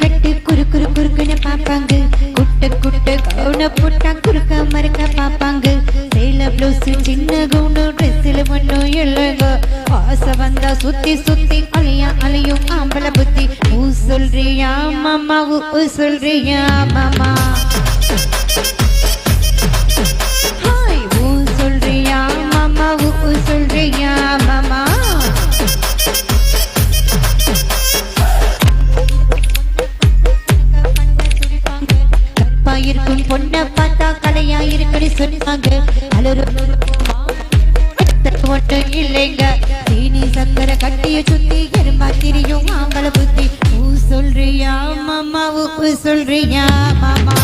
கட்டு குறு குறு குறுக்குன்னு பாப்பாங்க குட்ட குட்ட கவுன புட்டா குறுக்க மறுக்க பாப்பாங்க சேல ப்ளவுஸ் சின்ன கவுனு ட்ரெஸ்ஸில் ஒன்றும் இல்லைங்க. ஆசை வந்தா சுத்தி சுத்தி அழியா அழியும் ஆம்பளை புத்தி. ஊ சொல்றியா மாமா ஊ சொல்றியா மாமா? ஹாய் ஊ சொல்றியா மாமா ஊ சொல்றியா மாமா? கற்பா இருக்கும் பொண்ணை பார்த்தா கலையா இருக்குன்னு சொன்னாங்க. அலறு ஒன்றும் இல்லைங்க. சீனி சக்கரை கட்டிய சுத்தி எறும்பா திரியும் மாம்பழ புத்தி. ஊ சொல்றியா மாமா ஊ சொல்றியா மாமா?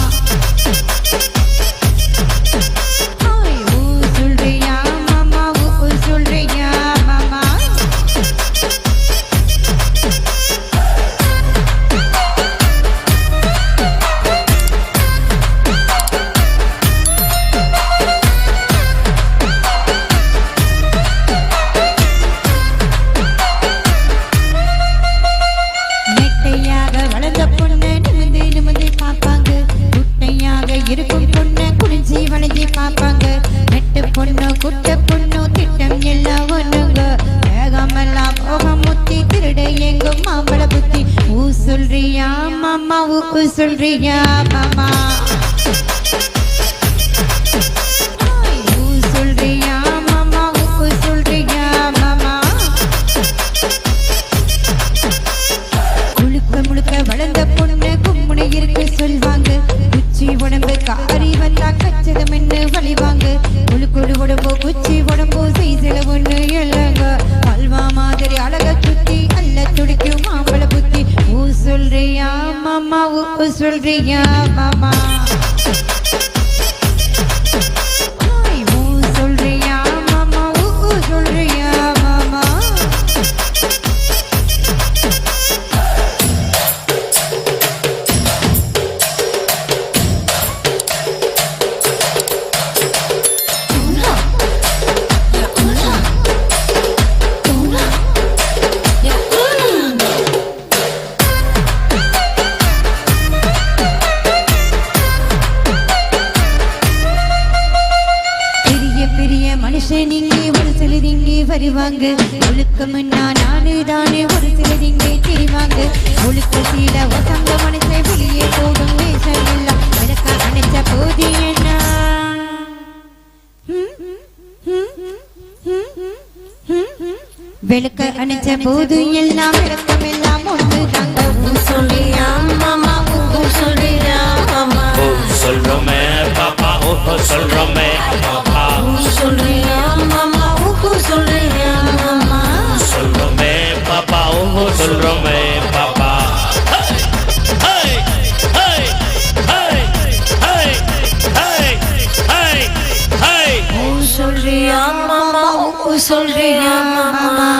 முழுக்க வளர்ந்த பொண்ணு மாமா இருக்கு குச்சி உடம்பு காரி வழிவாங்க? முழுக்கொடு உடம்பு குச்சி உடம்போ செய்தில ஒண்ணு இல்லைங்க சொல்றியா மாமா? மனுஷன் இங்கே ஒரு சிலர் இங்கே வருவாங்க. ஒழுக்கம்னா நானு தானே ஒரு சிலர் இங்கே தெரிவாங்க. ஒழுக்க சீல வசந்த மனுஷன் வெளியே போடும் வேஷம் எல்லாம். விளக்க அணைச்ச போது என்ன? விளக்க அணைச்ச போது எல்லாம் விளக்கம் எல்லாம் ஒன்று தாங்க. சொல்லியா மாமா சொல்லியா மாமா சொல்றோமே பாப்பா சொல்றோமே பாப்பா. சொல்றியா பாப்பா ஓஹோ சொல்றோமே பாப்பா சொல்றியா மாமா? சொல்றியா மாமா?